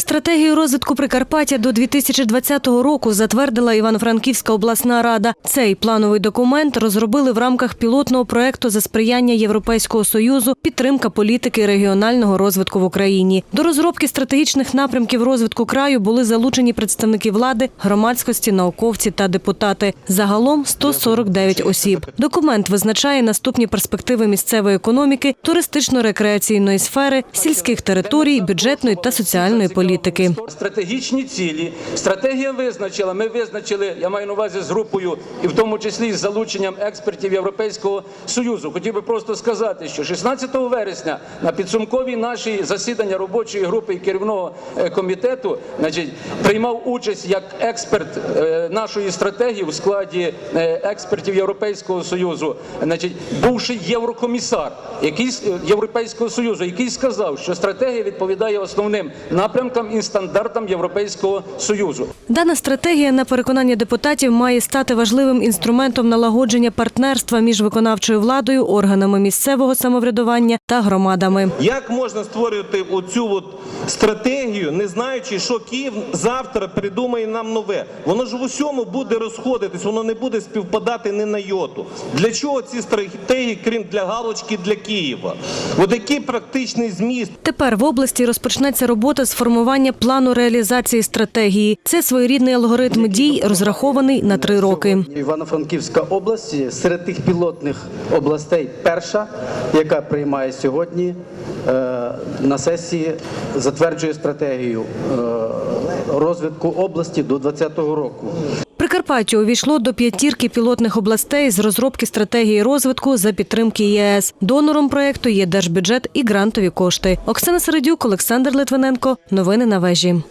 Стратегію розвитку Прикарпаття до 2020 року затвердила Івано-Франківська обласна рада. Цей плановий документ розробили в рамках пілотного проекту за сприяння Європейського союзу підтримка політики регіонального розвитку в Україні. До розробки стратегічних напрямків розвитку краю були залучені представники влади, громадськості, науковці та депутати. Загалом 149 осіб. Документ визначає наступні перспективи місцевої економіки, туристично-рекреаційної сфери, сільських територій, бюджетної та соціальної політики. Стратегічні цілі. Стратегія визначила. Ми визначили, я маю на увазі з групою, і в тому числі з залученням експертів Європейського Союзу. Хотів би просто сказати, що 16 вересня на підсумковій нашій засідання робочої групи і керівного е, комітету, значить, приймав участь як експерт е, нашої стратегії в складі е, експертів Європейського Союзу, значить, бувший єврокомісар, який Європейського Союзу, який сказав, що стратегія відповідає основним напрямкам і стандартам Європейського Союзу. Дана стратегія, на переконання депутатів, має стати важливим інструментом налагодження партнерства між виконавчою владою, органами місцевого самоврядування та громадами. Як можна створювати оцю от стратегію, не знаючи, що Київ завтра придумає нам нове? Воно ж в усьому буде розходитись, воно не буде співпадати ні на йоту. Для чого ці стратегії, крім для галочки для Києва? От який практичний зміст Тепер в області розпочнеться робота з формування плану реалізації стратегії. Це своєрідний алгоритм дій, розрахований на три роки. Івано-Франківська область серед тих пілотних областей перша, яка приймає сьогодні е, на сесії, затверджує стратегію е, розвитку області до 2020 року. Прикарпаття увійшло до п'ятірки пілотних областей з розробки стратегії розвитку за підтримки ЄС. Донором проекту є держбюджет і грантові кошти. Оксана Середюк, Олександр Литвиненко. Новини на вежі.